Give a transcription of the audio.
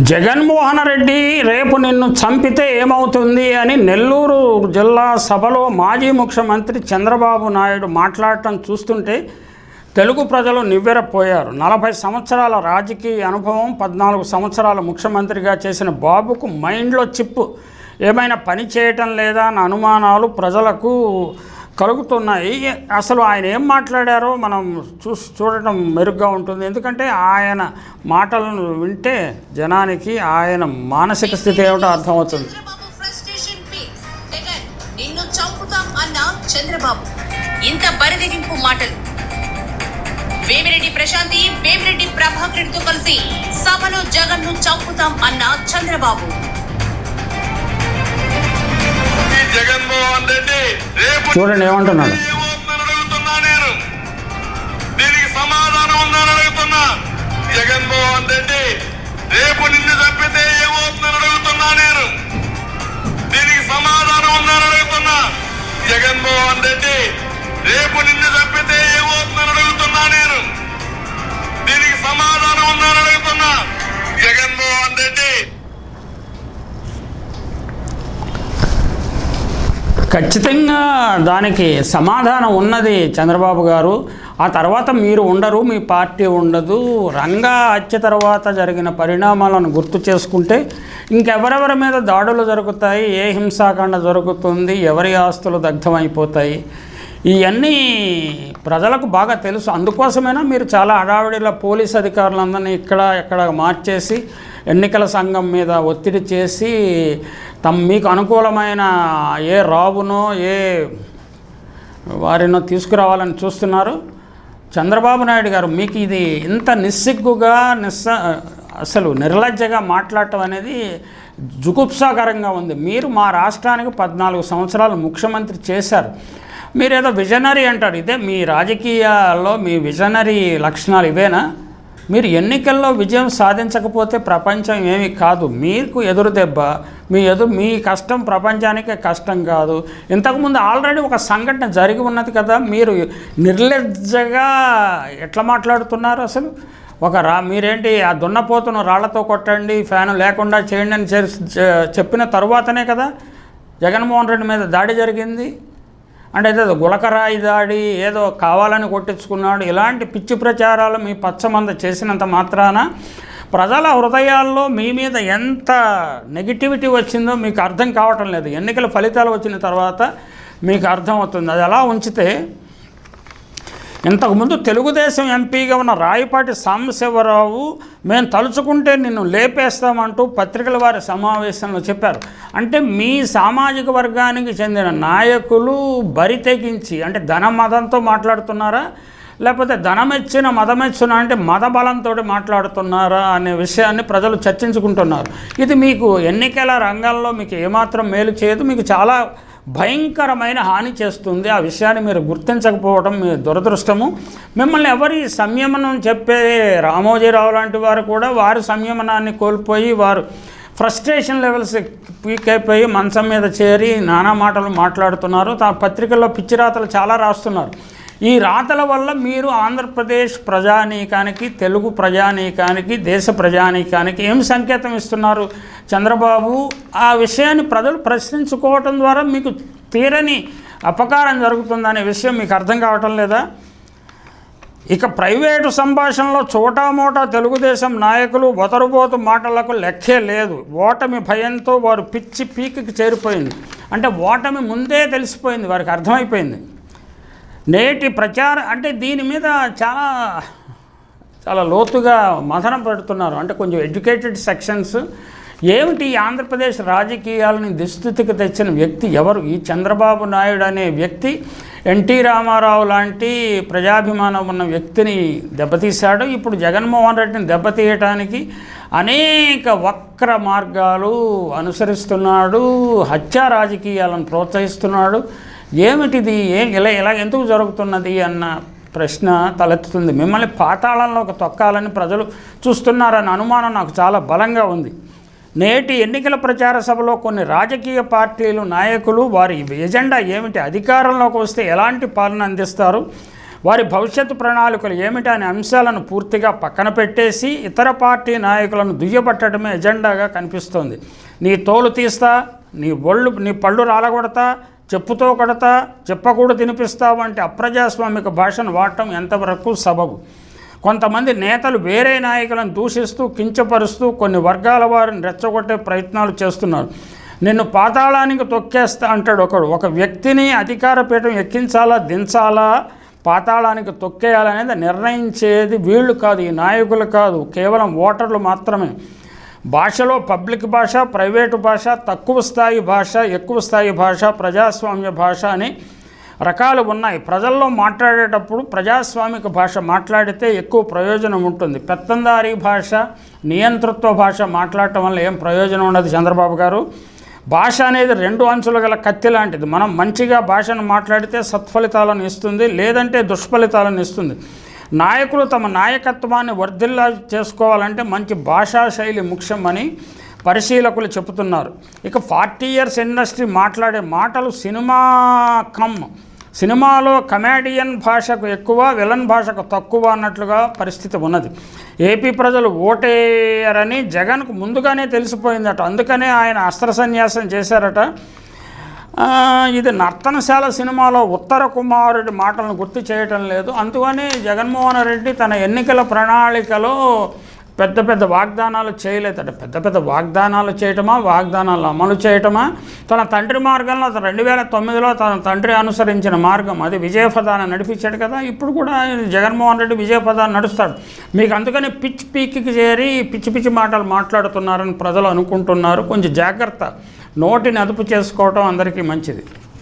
జగన్మోహన్ రెడ్డి రేపు నిన్ను చంపితే ఏమవుతుంది అని నెల్లూరు జిల్లా సభలో మాజీ ముఖ్యమంత్రి చంద్రబాబు నాయుడు మాట్లాడటం చూస్తుంటే తెలుగు ప్రజలు నివ్వెరపోయారు. నలభై సంవత్సరాల రాజకీయ అనుభవం పద్నాలుగు సంవత్సరాల ముఖ్యమంత్రిగా చేసిన బాబుకు మైండ్లో చిప్పు. ఏమైనా పని చేయటం లేదా అన్న అనుమానాలు ప్రజలకు కలుగుతున్నాయి అసలు ఆయన ఏం మాట్లాడారో మనం చూసి చూడటం మెరుగ్గా ఉంటుంది. ఎందుకంటే ఆయన మాటలను వింటే జనానికి ఆయన మానసిక స్థితి ఏమిటో అర్థమవుతుంది. చంద్రబాబు ఫ్రస్ట్రేషన్ పీక్స్ జగన్ నిన్ను చంపుతాం అన్న చంద్రబాబు. ఇంత బరిదెగింపు మాటలు. వేమిరెడ్డి ప్రశాంతి వేమిరెడ్డి ప్రభాకర్ రెడ్డితో కలిసి సభలో జగన్ను చంపుతాం అన్న చంద్రబాబు. ఈ జగన్మోహన్ రెడ్డి చూడండి ఏమంటున్నాడు? దీనికి సమాధానం ఉందని అడుగుతున్నా. జగన్మోహన్ రెడ్డి రేపు నిన్ను చంపితే ఏమవుతుందని అడుగుతున్నా నేను. దీనికి సమాధానం ఉందని అడుగుతున్నా. జగన్మోహన్ రెడ్డి రేపు నిన్ను చంపితే ఏమవుతుందని అడుగుతున్నా నేను. దీనికి సమాధానం ఉందని అడుగుతున్నా. జగన్మోహన్ రెడ్డి ఖచ్చితంగా దానికి సమాధానం ఉన్నది చంద్రబాబు గారు. ఆ తర్వాత మీరు ఉండరు మీ పార్టీ ఉండదు. రంగా హత్య తర్వాత జరిగిన పరిణామాలను గుర్తు చేసుకుంటే ఇంకెవరెవరి మీద దాడులు జరుగుతాయి ఏ హింసాకాండ జరుగుతుంది ఎవరి ఆస్తులు దగ్ధమైపోతాయి ఇవన్నీ ప్రజలకు బాగా తెలుసు. అందుకోసమైనా మీరు చాలా హడావిడిలో పోలీస్ అధికారులందరినీ ఇక్కడ ఎక్కడ మార్చేసి ఎన్నికల సంఘం మీద ఒత్తిడి చేసి తమ మీకు అనుకూలమైన ఏ రాబునో ఏ వారినో తీసుకురావాలని చూస్తున్నారు. చంద్రబాబు నాయుడు గారు మీకు ఇది ఇంత నిస్సిగ్గుగా నిస్స అసలు నిర్లజ్జగా మాట్లాడటం అనేది జుగుప్సాకరంగా ఉంది. మీరు మా రాష్ట్రానికి పద్నాలుగు సంవత్సరాలు ముఖ్యమంత్రి చేశారు. మీరేదో విజనరీ అంటారు. ఇదే మీ రాజకీయాల్లో మీ విజనరీ లక్షణాలు ఇవేనా? మీరు ఎన్నికల్లో విజయం సాధించకపోతే ప్రపంచం ఏమీ కాదు. మీకు ఎదురు దెబ్బ మీ ఎదురు మీ కష్టం ప్రపంచానికే కష్టం కాదు. ఇంతకుముందు ఆల్రెడీ ఒక సంఘటన జరిగి ఉన్నది కదా మీరు నిర్లజ్జగా ఎట్లా మాట్లాడుతున్నారు అసలు? ఒక రా మీరేంటి ఆ దున్నపోతును రాళ్ళతో కొట్టండి ఫ్యాన్ లేకుండా చేయండి అని చెప్పిన తరువాతనే కదా జగన్మోహన్ రెడ్డి మీద దాడి జరిగింది. అంటే ఏదో గులకరాయి దాడి ఏదో కావాలని కొట్టించుకున్నాడు. ఇలాంటి పిచ్చి ప్రచారాలు మీ పచ్చమంద చేసినంత మాత్రాన ప్రజల హృదయాల్లో మీ మీద ఎంత నెగిటివిటీ వచ్చిందో మీకు అర్థం కావటం లేదు. ఎన్నికల ఫలితాలు వచ్చిన తర్వాత మీకు అర్థమవుతుంది అది ఎలా ఉంచితే ఇంతకుముందు తెలుగుదేశం ఎంపీగా ఉన్న రాయపాటి సాంబశివరావు మేము తలుచుకుంటే నిన్ను లేపేస్తామంటూ పత్రికల వారి సమావేశంలో చెప్పారు. అంటే మీ సామాజిక వర్గానికి చెందిన నాయకులు బరి తెగించి అంటే ధన మదంతో మాట్లాడుతున్నారా? లేకపోతే ధనమెచ్చిన మతమెచ్చిన అంటే మద బలంతో మాట్లాడుతున్నారా అనే విషయాన్ని ప్రజలు చర్చించుకుంటున్నారు. ఇది మీకు ఎన్నికల రంగంలో మీకు ఏమాత్రం మేలు చేయదు. మీకు చాలా భయంకరమైన హాని చేస్తుంది. ఆ విషయాన్ని మీరు గుర్తించకపోవడం మీ దురదృష్టము. మిమ్మల్ని ఎవరి సంయమనం చెప్పే రామోజీరావు లాంటి వారు కూడా వారి సంయమనాన్ని కోల్పోయి వారు ఫ్రస్ట్రేషన్ లెవెల్స్ పీక్ అయిపోయి మంచం మీద చేరి నానా మాటలు మాట్లాడుతున్నారు. తన పత్రికల్లో పిచ్చిరాతలు చాలా రాస్తున్నారు. ఈ రాతల వల్ల మీరు ఆంధ్రప్రదేశ్ ప్రజానీకానికి తెలుగు ప్రజానీకానికి దేశ ప్రజానీకానికి ఏం సంకేతం ఇస్తున్నారు? చంద్రబాబు ఆ విషయాన్ని ప్రజలు ప్రశ్నించుకోవటం ద్వారా మీకు తీరని అపకారం జరుగుతుందనే విషయం మీకు అర్థం కావటం లేదా? ఇక ప్రైవేటు సంభాషణలో చోటామోటా తెలుగుదేశం నాయకులు బొతరుబోతు మాటలకు లెక్కే లేదు. ఓటమి భయంతో వారు పిచ్చి పీకికి చేరిపోయింది. అంటే ఓటమి ముందే తెలిసిపోయింది వారికి అర్థమైపోయింది. నేటి ప్రచారం అంటే దీని మీద చాలా చాలా లోతుగా మథనం పెడుతున్నారు. అంటే కొంచెం ఎడ్యుకేటెడ్ సెక్షన్స్. ఏమిటి ఆంధ్రప్రదేశ్ రాజకీయాలని దుస్థితికి తెచ్చిన వ్యక్తి ఎవరు? ఈ చంద్రబాబు నాయుడు అనే వ్యక్తి ఎన్టీ రామారావు లాంటి ప్రజాభిమానం ఉన్న వ్యక్తిని దెబ్బతీశాడు. ఇప్పుడు జగన్మోహన్ రెడ్డిని దెబ్బతీయటానికి అనేక వక్ర మార్గాలు అనుసరిస్తున్నాడు హత్యా రాజకీయాలను ప్రోత్సహిస్తున్నాడు. ఏమిటిది? ఏం ఇలా ఇలా ఎందుకు జరుగుతున్నది అన్న ప్రశ్న తలెత్తుతుంది. మిమ్మల్ని పాతాళంలోకి తొక్కాలని ప్రజలు చూస్తున్నారన్న అనుమానం నాకు చాలా బలంగా ఉంది. నేటి ఎన్నికల ప్రచార సభలో కొన్ని రాజకీయ పార్టీలు నాయకులు వారి ఎజెండా ఏమిటి? అధికారంలోకి వస్తే ఎలాంటి పాలన అందిస్తారు? వారి భవిష్యత్తు ప్రణాళికలు ఏమిటి అనే అంశాలను పూర్తిగా పక్కన పెట్టేసి ఇతర పార్టీ నాయకులను దుయ్యబట్టడమే ఎజెండాగా కనిపిస్తోంది. నీ తోలు తీస్తా నీ ఒళ్ళు నీ పళ్ళు రాలగొడతా చెప్పుతో కొడతా చెప్పకూడదు తినిపిస్తా వంటి అప్రజాస్వామిక భాషను వాడటం ఎంతవరకు సబబు? కొంతమంది నేతలు వేరే నాయకులను దూషిస్తూ కించపరుస్తూ కొన్ని వర్గాల వారిని రెచ్చగొట్టే ప్రయత్నాలు చేస్తున్నారు. నిన్ను పాతాళానికి తొక్కేస్తా అంటాడు ఒకడు. ఒక వ్యక్తిని అధికార పీఠం ఎక్కించాలా దించాలా? పాతాళానికి తొక్కేయాలనేది నిర్ణయించేది వీళ్ళు కాదు ఈ నాయకులు కాదు. కేవలం ఓటర్లు మాత్రమే. భాషలో పబ్లిక్ భాష ప్రైవేటు భాష తక్కువ స్థాయి భాష ఎక్కువ స్థాయి భాష ప్రజాస్వామ్య భాష అని రకాలు ఉన్నాయి. ప్రజల్లో మాట్లాడేటప్పుడు ప్రజాస్వామిక భాష మాట్లాడితే ఎక్కువ ప్రయోజనం ఉంటుంది. పెత్తందారీ భాష నియంతృత్వ భాష మాట్లాడటం వల్ల ఏం ప్రయోజనం ఉండదు చంద్రబాబు గారు. భాష అనేది రెండు అంచులు గల కత్తి లాంటిది. మనం మంచిగా భాషను మాట్లాడితే సత్ఫలితాలను ఇస్తుంది లేదంటే దుష్ఫలితాలను ఇస్తుంది. నాయకులు తమ నాయకత్వాన్ని వర్ధిల్లా చేసుకోవాలంటే మంచి భాషా శైలి ముఖ్యమని పరిశీలకులు చెబుతున్నారు. ఇక ఫార్టీ ఇయర్స్ ఇండస్ట్రీ మాట్లాడే మాటలు సినిమా కమ్. సినిమాలో కమేడియన్ భాషకు ఎక్కువ విలన్ భాషకు తక్కువ అన్నట్లుగా పరిస్థితి ఉన్నది. ఏపీ ప్రజలు ఓటేయరని జగన్కు ముందుగానే తెలిసిపోయిందట. అందుకనే ఆయన అస్త్ర సన్యాసం చేశారట. ఇది నర్తనశాల సినిమాలో ఉత్తర కుమారుడి మాటలను గుర్తు చేయటం లేదు. అందుకని జగన్మోహన్ రెడ్డి తన ఎన్నికల ప్రణాళికలో పెద్ద పెద్ద వాగ్దానాలు చేయలేదట పెద్ద పెద్ద వాగ్దానాలు చేయటమా వాగ్దానాలు అమలు చేయటమా? తన తండ్రి మార్గంలో రెండు వేల తొమ్మిదిలో తన తండ్రి అనుసరించిన మార్గం అది విజయపదాన్ని నడిపించాడు కదా. ఇప్పుడు కూడా జగన్మోహన్ రెడ్డి విజయపదాన్ని నడుస్తాడు. మీకు అందుకని పిచ్చి పీక్కి చేరి పిచ్చి పిచ్చి మాటలు మాట్లాడుతున్నారని ప్రజలు అనుకుంటున్నారు. కొంచెం జాగ్రత్త. నోటిని అదుపు చేసుకోవటం అందరికీ మంచిది.